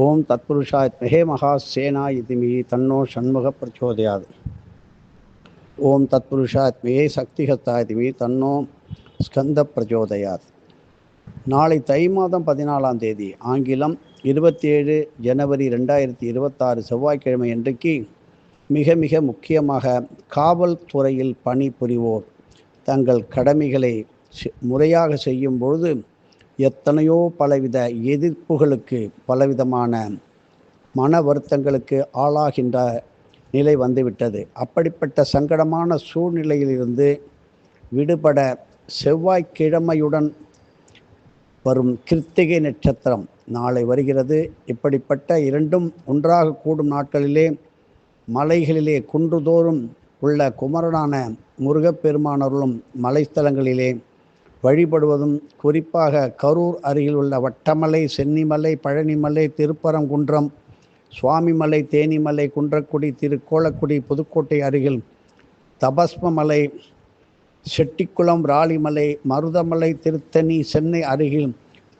ஓம் தத்புருஷா மகே மகா சேனா இதுமி தன்னோ சண்முக பிரச்சோதயாது. ஓம் தத்புருஷாத் சக்திகத்தா இதுமி தன்னோ ஸ்கந்த பிரச்சோதயாது. நாளை தை மாதம் பதினாலாம் தேதி ஆங்கிலம் இருபத்தி ஏழு ஜனவரி ரெண்டாயிரத்தி இருபத்தாறு செவ்வாய்க்கிழமை அன்றைக்கு மிக மிக முக்கியமாக காவல்துறையில் பணிபுரிவோர் தங்கள் கடமைகளை முறையாக செய்யும் பொழுது எத்தனையோ பலவித எதிர்ப்புகளுக்கு பலவிதமான மன வருத்தங்களுக்கு ஆளாகின்ற நிலை வந்துவிட்டது. அப்படிப்பட்ட சங்கடமான சூழ்நிலையிலிருந்து விடுபட செவ்வாய்க்கிழமையுடன் வரும் கிருத்திகை நட்சத்திரம் நாளை வருகிறது. இப்படிப்பட்ட இரண்டும் ஒன்றாக கூடும் நாட்களிலே மலைகளிலே குன்றுதோறும் உள்ள குமரனான முருகப்பெருமானர்களும் மலைத்தலங்களிலே வழிபடுவதும் குறிப்பாக கரூர் அருகில் உள்ள வட்டமலை சென்னிமலை பழனிமலை திருப்பரங்குன்றம் சுவாமிமலை தேனிமலை குன்றக்குடி திருக்கோளக்குடி புதுக்கோட்டை அருகில் தபஸ்மமலை செட்டிக்குளம் ராளிமலை மருதமலை திருத்தணி சென்னை அருகில்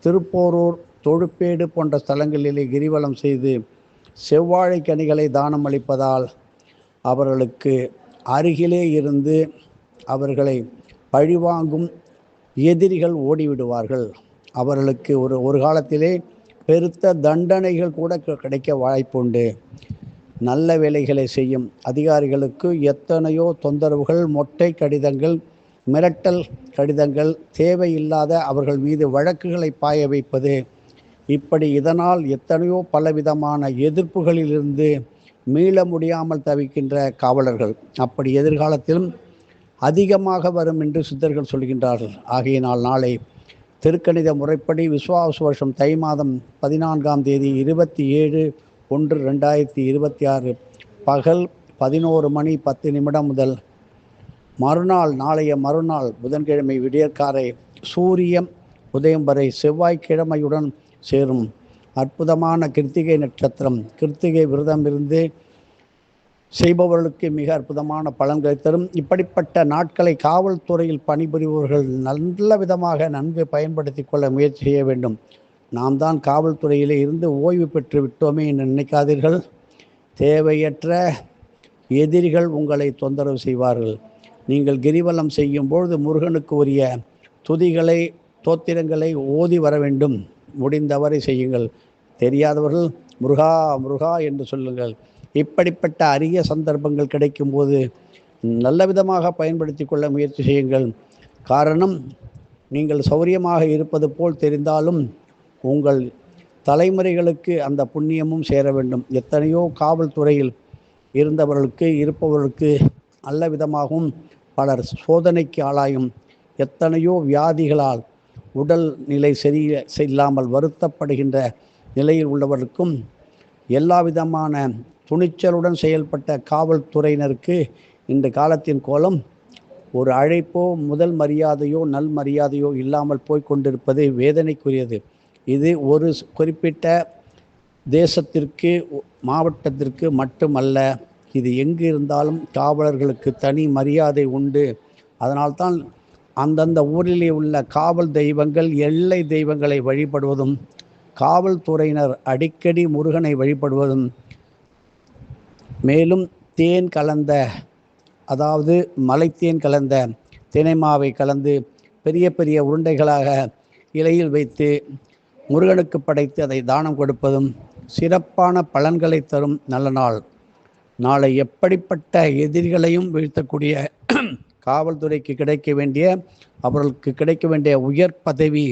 திருப்போரூர் தொழுப்பேடு போன்ற ஸ்தலங்களிலே கிரிவலம் செய்து செவ்வாழை கனிகளை தானம் அளிப்பதால் அவர்களுக்கு அருகிலே இருந்து அவர்களை பழிவாங்கும் எதிரிகள் ஓடிவிடுவார்கள். அவர்களுக்கு ஒரு ஒரு காலத்திலே பெருத்த தண்டனைகள் கூட கிடைக்க வாய்ப்புண்டு. நல்ல வேலைகளை செய்யும் அதிகாரிகளுக்கு எத்தனையோ தொந்தரவுகள் மொட்டை கடிதங்கள் மிரட்டல் கடிதங்கள் தேவையில்லாத அவர்கள் மீது வழக்குகளை பாய வைப்பது. இப்படி இதனால் எத்தனையோ பலவிதமான எதிர்ப்புகளிலிருந்து மீள முடியாமல் தவிக்கின்ற காவலர்கள். அப்படி எதிர்காலத்திலும் அதிகமாக வரும் என்று சித்தர்கள் சொல்கின்றார்கள். ஆகையினால் நாளை திருக்கணித முறைப்படி விஸ்வாச வருஷம் தை மாதம் பதினான்காம் தேதி இருபத்தி ஏழு ஒன்று ரெண்டாயிரத்தி இருபத்தி ஆறு பகல் பதினோரு மணி பத்து நிமிடம் முதல் மறுநாள் நாளைய மறுநாள் புதன்கிழமை விடியற்காரை சூரியம் உதயம் வரை செவ்வாய்க்கிழமையுடன் சேரும். அற்புதமான கிருத்திகை நட்சத்திரம். கிருத்திகை விரதம் இருந்து செய்பவர்களுக்கு மிக அற்புதமான பலன்களை தரும். இப்படிப்பட்ட நாட்களை காவல்துறையில் பணிபுரிபவர்கள் நல்ல விதமாக நன்கு பயன்படுத்தி கொள்ள முயற்சி செய்ய வேண்டும். நாம் தான் காவல்துறையிலே இருந்து ஓய்வு பெற்று விட்டோமே என்று நினைக்காதீர்கள். தேவையற்ற எதிரிகள் உங்களை தொந்தரவு செய்வார்கள். நீங்கள் கிரிவலம் செய்யும் பொழுது முருகனுக்கு உரிய துதிகளை தோத்திரங்களை ஓதி வர வேண்டும். முடிந்தவரை செய்யுங்கள். தெரியாதவர்கள் முருகா முருகா என்று சொல்லுங்கள். இப்படிப்பட்ட அரிய சந்தர்ப்பங்கள் கிடைக்கும்போது நல்ல விதமாக பயன்படுத்தி கொள்ள முயற்சி செய்யுங்கள். காரணம் நீங்கள் சௌரியமாக இருப்பது போல் தெரிந்தாலும் உங்கள் தலைமுறைகளுக்கு அந்த புண்ணியமும் சேர வேண்டும். எத்தனையோ காவல்துறையில் இருந்தவர்களுக்கு இருப்பவர்களுக்கு நல்ல விதமாகவும் பலர் சோதனைக்கு ஆளாயும் எத்தனையோ வியாதிகளால் உடல் நிலை சரி இல்லாமல் வருத்தப்படுகின்ற நிலையில் உள்ளவர்களுக்கும் எல்லா விதமான துணிச்சலுடன் செயல்பட்ட காவல்துறையினருக்கு இந்த காலத்தின் கோலம் ஒரு அழைப்போ முதல் மரியாதையோ நல் மரியாதையோ இல்லாமல் போய்கொண்டிருப்பது வேதனைக்குரியது. இது ஒரு குறிப்பிட்ட தேசத்திற்கு மாவட்டத்திற்கு மட்டுமல்ல இது எங்கு இருந்தாலும் காவலர்களுக்கு தனி மரியாதை உண்டு. அதனால்தான் அந்தந்த ஊரிலே உள்ள காவல் தெய்வங்கள் எல்லை தெய்வங்களை வழிபடுவதும் காவல்துறையினர் அடிக்கடி முருகனை வழிபடுவதும் மேலும் தேன் கலந்த அதாவது மலைத்தேன் கலந்த தினைமாவை கலந்து பெரிய பெரிய உருண்டைகளாக இலையில் வைத்து முருகனுக்கு படைத்து அதை தானம் கொடுப்பதும் சிறப்பான பலன்களை தரும் நல்ல நாள். நாளை எப்படிப்பட்ட எதிரிகளையும் வீழ்த்தக்கூடிய காவல்துறைக்கு கிடைக்க வேண்டிய அவர்களுக்கு கிடைக்க வேண்டிய உயர் பதவி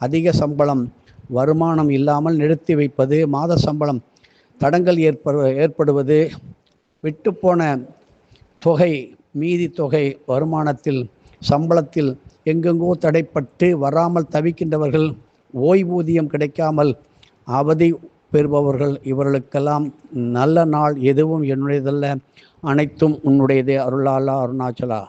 அதிக சம்பளம் வருமானம் இல்லாமல் நிறுத்தி வைப்பது மாத சம்பளம் தடங்கள் ஏற்படு ஏற்படுவது விட்டுப்போன தொகை மீதி தொகை வருமானத்தில் சம்பளத்தில் எங்கெங்கோ தடைப்பட்டு வராமல் தவிக்கின்றவர்கள் ஓய்வூதியம் கிடைக்காமல் அவதி பெறுபவர்கள் இவர்களுக்கெல்லாம் நல்ல நாள் எதுவும் என்னுடையதல்ல. அனைத்தும் உன்னுடையதே அருளாலா அருணாச்சலா.